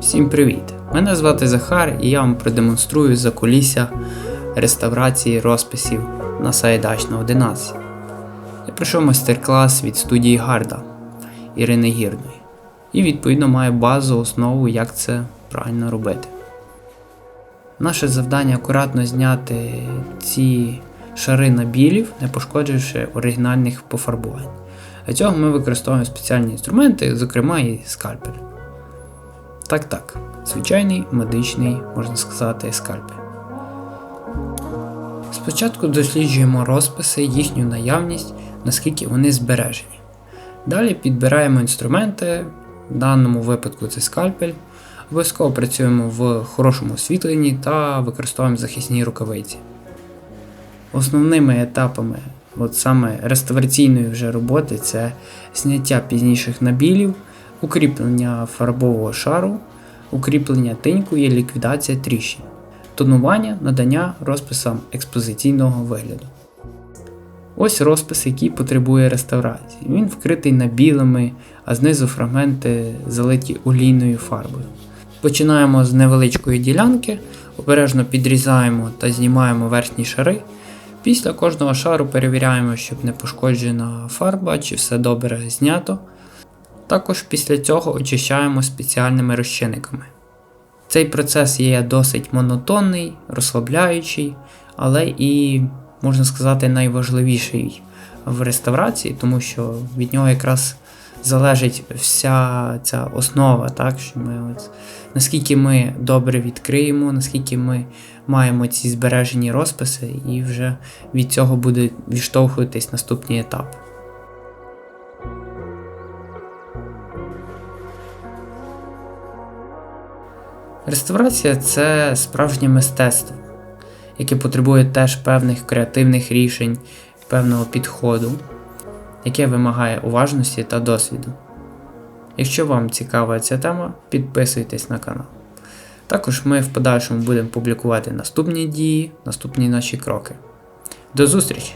Всім привіт! Мене звати Захар і я вам продемонструю закулісся реставрації розписів на Саїдачна 11. Я пройшов майстер-клас від студії Гарда Ірини Гірної і відповідно маю базу, основу, як це правильно робити. Наше завдання акуратно зняти ці шари набілів, не пошкодживши оригінальних пофарбувань. Для цього ми використовуємо спеціальні інструменти, зокрема і скальпель. Так, так, звичайний медичний, можна сказати, скальпель. Спочатку досліджуємо розписи, їхню наявність, наскільки вони збережені. Далі підбираємо інструменти, в даному випадку це скальпель. Обов'язково працюємо в хорошому освітленні та використовуємо захисні рукавиці. Основними етапами от саме реставраційної вже роботи це зняття пізніших набілів, укріплення фарбового шару, укріплення тиньку і ліквідація тріщин, тонування, надання розписам експозиційного вигляду. Ось розпис, який потребує реставрації. Він вкритий набілами, а знизу фрагменти залиті олійною фарбою. Починаємо з невеличкої ділянки, обережно підрізаємо та знімаємо верхні шари. Після кожного шару перевіряємо, щоб не пошкоджена фарба чи все добре знято. Також після цього очищаємо спеціальними розчинниками. Цей процес є досить монотонний, розслабляючий, але і, можна сказати, найважливіший в реставрації, тому що від нього якраз залежить вся ця основа, так, що ми от, наскільки ми добре відкриємо, наскільки ми маємо ці збережені розписи, і вже від цього буде відштовхуватись наступний етап. Реставрація це справжнє мистецтво, яке потребує теж певних креативних рішень, певного підходу, яке вимагає уважності та досвіду. Якщо вам цікава ця тема, підписуйтесь на канал. Також ми в подальшому будемо публікувати наступні дії, наступні наші кроки. До зустрічі!